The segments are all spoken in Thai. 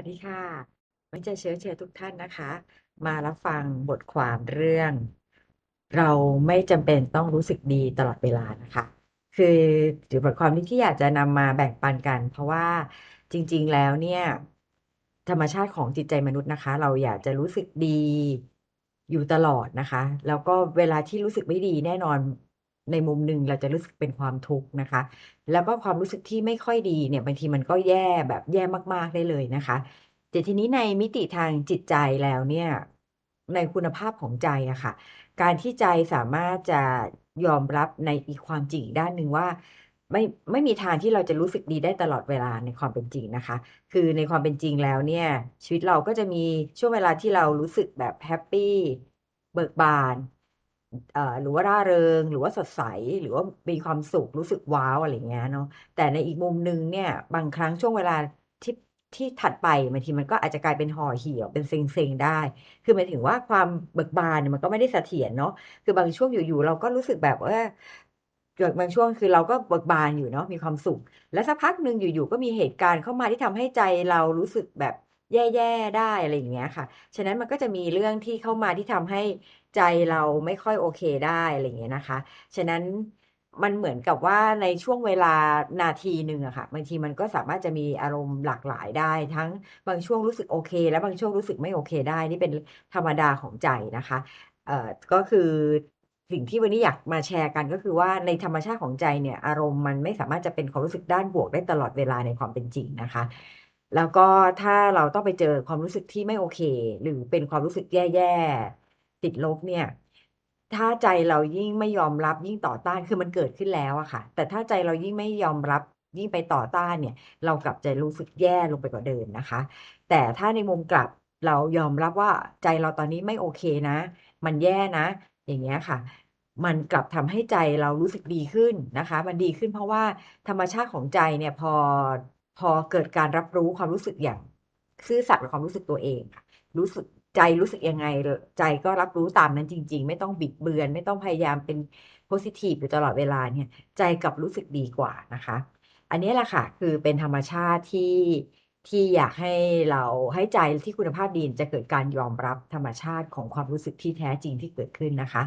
สวัสดีค่ะวันนี้จะเชิญเชิญทุกท่านนะคะ มารับฟังบทความเรื่อง เราไม่จำเป็นต้องรู้สึกดีตลอดเวลานะคะคือถือบทความนี้ที่อยากจะนำมาแบ่งปันกัน เพราะว่าจริง ๆ แล้วเนี่ย ธรรมชาติของจิตใจมนุษย์นะคะ เราอยากจะรู้สึกดีอยู่ตลอดนะคะ แล้วก็เวลาที่รู้สึกไม่ดีแน่นอน ในมุมหนึ่งเราจะรู้สึกเป็นความทุกข์นะคะ แล้วก็ความรู้สึกที่ไม่ค่อยดีเนี่ยบางทีมันก็แย่แบบแย่มากๆได้เลยนะคะแต่ทีนี้ในมิติทางจิตใจแล้วเนี่ยในคุณภาพของใจอะค่ะ การที่ใจสามารถจะยอมรับในอีกความจริงด้านหนึ่งว่าไม่ไม่มีทางที่เราจะรู้สึกดีได้ตลอดเวลาในความเป็นจริงนะคะ คือในความเป็นจริงแล้วเนี่ย ชีวิตเราก็จะมีช่วงเวลาที่เรารู้สึกแบบแฮปปี้เบิกบาน หรือว่าร่าเริง หรือว่าสดใส หรือว่ามีความสุขรู้สึกว้าวอะไรเงี้ยเนาะแต่ในอีกมุมหนึ่งเนี่ย บางครั้งช่วงเวลาที่ที่ถัดไปบางทีมันก็อาจจะกลายเป็นห่อเหี่ยวเป็นเซ็งๆได้ คือหมายถึงว่าความเบิกบานเนี่ยมันก็ไม่ได้เสถียรเนาะคือบางช่วงอยู่ๆเราก็รู้สึกแบบเออเกิดบางช่วงคือเราก็เบิกบานอยู่เนาะมีความสุข แล้วสักพักหนึ่งอยู่ๆก็มีเหตุการณ์เข้ามาที่ทำให้ใจเรารู้สึกแบบ แย่ๆได้อะไรอย่างเงี้ยค่ะ ฉะนั้นมันก็จะมีเรื่องที่เข้ามาที่ทำให้ใจเราไม่ค่อยโอเคได้อะไรอย่างเงี้ยนะคะ ฉะนั้นมันเหมือนกับว่าในช่วงเวลานาทีหนึ่งอะค่ะบางทีมันก็สามารถจะมีอารมณ์หลากหลายได้ ทั้งบางช่วงรู้สึกโอเค และบางช่วงรู้สึกไม่โอเคได้ นี่เป็นธรรมดาของใจนะคะเอ่อก็คือสิ่งที่วันนี้อยากมาแชร์กันก็คือว่าในธรรมชาติของใจเนี่ย อารมณ์มันไม่สามารถจะเป็นความรู้สึกด้านบวกได้ตลอดเวลาในความเป็นจริงนะคะ แล้วก็ถ้าเราต้องไปเจอความรู้สึกที่ไม่โอเค หรือเป็นความรู้สึกแย่ๆติดลบเนี่ย ถ้าใจเรายิ่งไม่ยอมรับยิ่งต่อต้านคือมันเกิดขึ้นแล้วอะค่ะ แต่ถ้าใจเรายิ่งไม่ยอมรับยิ่งไปต่อต้านเนี่ย เรากลับจะรู้สึกแย่ลงไปกว่าเดิมนะคะ แต่ถ้าในมุมกลับเรายอมรับว่าใจเราตอนนี้ไม่โอเคนะ มันแย่นะ อย่างเงี้ยค่ะ มันกลับทำให้ใจเรารู้สึกดีขึ้นนะคะ มันดีขึ้นเพราะว่าธรรมชาติของใจเนี่ยพอ พอเกิดการรับรู้ความรู้สึกอย่างซื่อสัตย์กับความรู้สึกตัวเองค่ะรู้สึกใจรู้สึกยังไง ใจก็รับรู้ตามนั้นจริง ๆ ไม่ต้องบิดเบือน ไม่ต้องพยายามเป็นโพอซิทิฟอยู่ตลอดเวลาเนี่ย ใจกับรู้สึกดีกว่านะคะ อันนี้แหละค่ะ คือเป็นธรรมชาติที่ที่อยากให้เราให้ใจที่คุณภาพดีจะเกิดการยอมรับธรรมชาติของความรู้สึกที่แท้จริงที่เกิดขึ้นนะคะ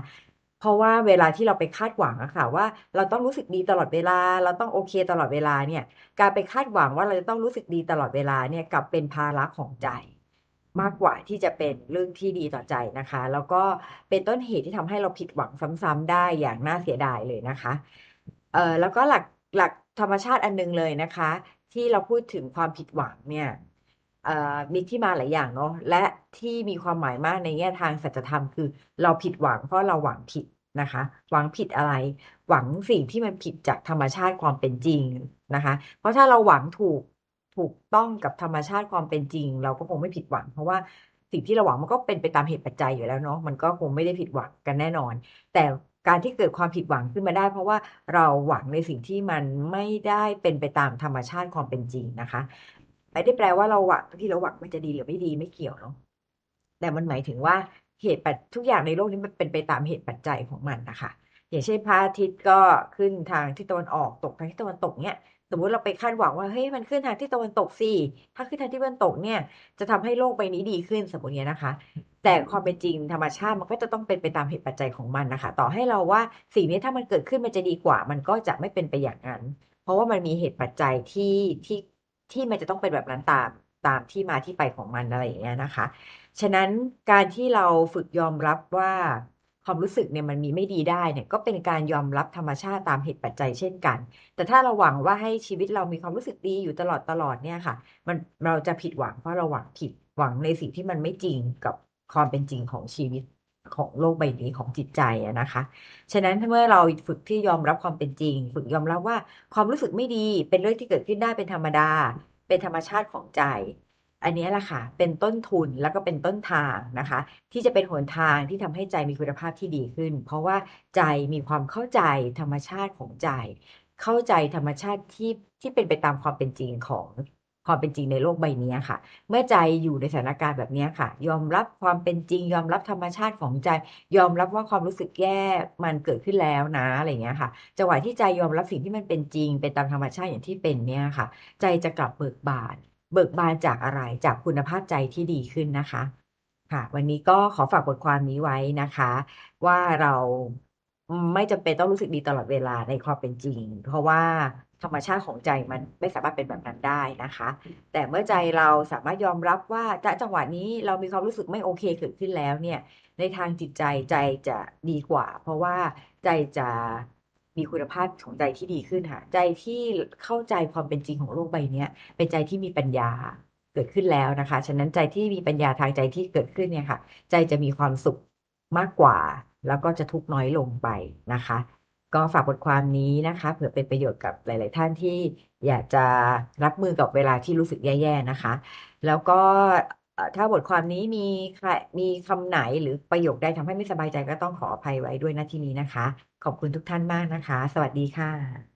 เพราะว่าเวลาที่เราไปคาดหวังอะค่ะว่าเราต้องรู้สึกดีตลอดเวลา เราต้องโอเคตลอดเวลาเนี่ยการไปคาดหวังว่าเราจะต้องรู้สึกดีตลอดเวลาเนี่ยกลับเป็นภาระของใจ มากกว่าที่จะเป็นเรื่องที่ดีต่อใจนะคะ แล้วก็เป็นต้นเหตุที่ทำให้เราผิดหวังซ้ำๆได้อย่างน่าเสียดายเลยนะคะเอ่อแล้วก็หลักหลักธรรมชาติอันหนึ่งเลยนะคะ ที่เราพูดถึงความผิดหวังเนี่ยเมีที่มาหลายอย่างเนาะและที่มีความหมายมากในแง่ทางสัจธรรมคือ เราผิดหวังเพราะเราหวังผิดนะคะ หวังผิดอะไร หวังสิ่งที่มันผิดจากธรรมชาติความเป็นจริงนะคะ เพราะถ้าเราหวังถูกถูกต้องกับธรรมชาติความเป็นจริง เราก็คงไม่ผิดหวัง เพราะว่าสิ่งที่เราหวังมันก็เป็นไปตามเหตุปัจจัยอยู่แล้วเนาะมันก็คงไม่ได้ผิดหวังกันแน่นอน แต่การที่เกิดความผิดหวังขึ้นมาได้ เพราะว่าเราหวังในสิ่งที่มันไม่ได้เป็นไปตามธรรมชาติความเป็นจริงนะคะ ไม่ได้แปลว่าเราหวังที่เราหวังมันจะดีหรือไม่ดีไม่เกี่ยวเนาะแต่มันหมายถึงว่าเหตุปัจทุกอย่างในโลกนี้มันเป็นไปตามเหตุปัจจัยของมันนะคะ อย่างเช่นพระอาทิตย์ก็ขึ้นทางทิศตะวันออกตกทางทิศตะวันตกเนี่ยสมมติเราไปคาดหวังว่าเฮ้ยมันขึ้นทางทิศตะวันตกสิถ้าขึ้นทางทิศตะวันตกเนี่ย จะทำให้โลกใบนี้ดีขึ้นสมมติเงี้ยนะคะ แต่ความเป็นจริงธรรมชาติมันก็จะต้องเป็นไปตามเหตุปัจจัยของมันนะคะ ต่อให้เราว่าสิ่งนี้ถ้ามันเกิดขึ้นมันจะดีกว่า มันก็จะไม่เป็นไปอย่างนั้น เพราะว่ามันมีเหตุปัจจัยที่ที่ ที่มันจะต้องเป็นแบบนั้นตามตามที่มาที่ไปของมันอะไรอย่างเงี้ยนะคะ ฉะนั้นการที่เราฝึกยอมรับว่าความรู้สึกเนี่ยมันมีไม่ดีได้เนี่ยก็เป็นการยอมรับธรรมชาติตามเหตุปัจจัยเช่นกัน แต่ถ้าเราหวังว่าให้ชีวิตเรามีความรู้สึกดีอยู่ตลอดๆเนี่ยค่ะ มันเราจะผิดหวังเพราะเราหวังผิดหวังในสิ่งที่มันไม่จริงกับความเป็นจริงของชีวิต ของโลกใบนี้ของจิตใจอะนะคะ ฉะนั้นถ้าเมื่อเราฝึกที่ยอมรับความเป็นจริง ฝึกยอมรับว่าความรู้สึกไม่ดีเป็นเรื่องที่เกิดขึ้นได้เป็นธรรมดา เป็นธรรมชาติของใจ อันนี้แหละค่ะ เป็นต้นทุนแล้วก็เป็นต้นทางนะคะ ที่จะเป็นหนทางที่ทำให้ใจมีคุณภาพที่ดีขึ้น เพราะว่าใจมีความเข้าใจธรรมชาติของใจ เข้าใจธรรมชาติที่ที่เป็นไปตามความเป็นจริงของ ความเป็นจริงในโลกใบเนี้ยค่ะ เมื่อใจอยู่ในสถานการณ์แบบเนี้ยค่ะ ยอมรับความเป็นจริง ยอมรับธรรมชาติของใจ ยอมรับว่าความรู้สึกแย่มันเกิดขึ้นแล้วนะอะไรเงี้ยค่ะจังหวะที่ใจยอมรับสิ่งที่มันเป็นจริง เป็นตามธรรมชาติอย่างที่เป็นเนี่ยค่ะ ใจจะกลับเบิกบาน เบิกบานจากอะไรจากคุณภาพใจที่ดีขึ้นนะคะ ค่ะ วันนี้ก็ขอฝากบทความนี้ไว้นะคะ ว่าเรา ไม่จำเป็นต้องรู้สึกดีตลอดเวลาในความเป็นจริง เพราะว่าธรรมชาติของใจมันไม่สามารถเป็นแบบนั้นได้นะคะ แต่เมื่อใจเราสามารถยอมรับว่าณจังหวะนี้เรามีความรู้สึกไม่โอเคเกิดขึ้นแล้วเนี่ย ในทางจิตใจใจจะดีกว่า เพราะว่าใจจะมีคุณภาพของใจที่ดีขึ้นค่ะใจที่เข้าใจความเป็นจริงของโลกใบนี้เป็นใจที่มีปัญญาเกิดขึ้นแล้วนะคะ ฉะนั้นใจที่มีปัญญาทางใจที่เกิดขึ้นเนี่ยค่ะ ใจจะมีความสุขมากกว่า แล้วก็จะทุกน้อยลงไปนะคะ ก็ฝากบทความนี้นะคะ เผื่อเป็นประโยชน์กับหลาย ๆ ท่านที่อยากจะรับมือกับเวลาที่รู้สึกแย่ ๆ นะคะ แล้วก็ถ้าบทความนี้มีใครมีคำไหนหรือประโยคใดทำให้ไม่สบายใจก็ต้องขออภัยไว้ด้วยนะที่นี้นะคะ ขอบคุณทุกท่านมากนะคะ สวัสดีค่ะ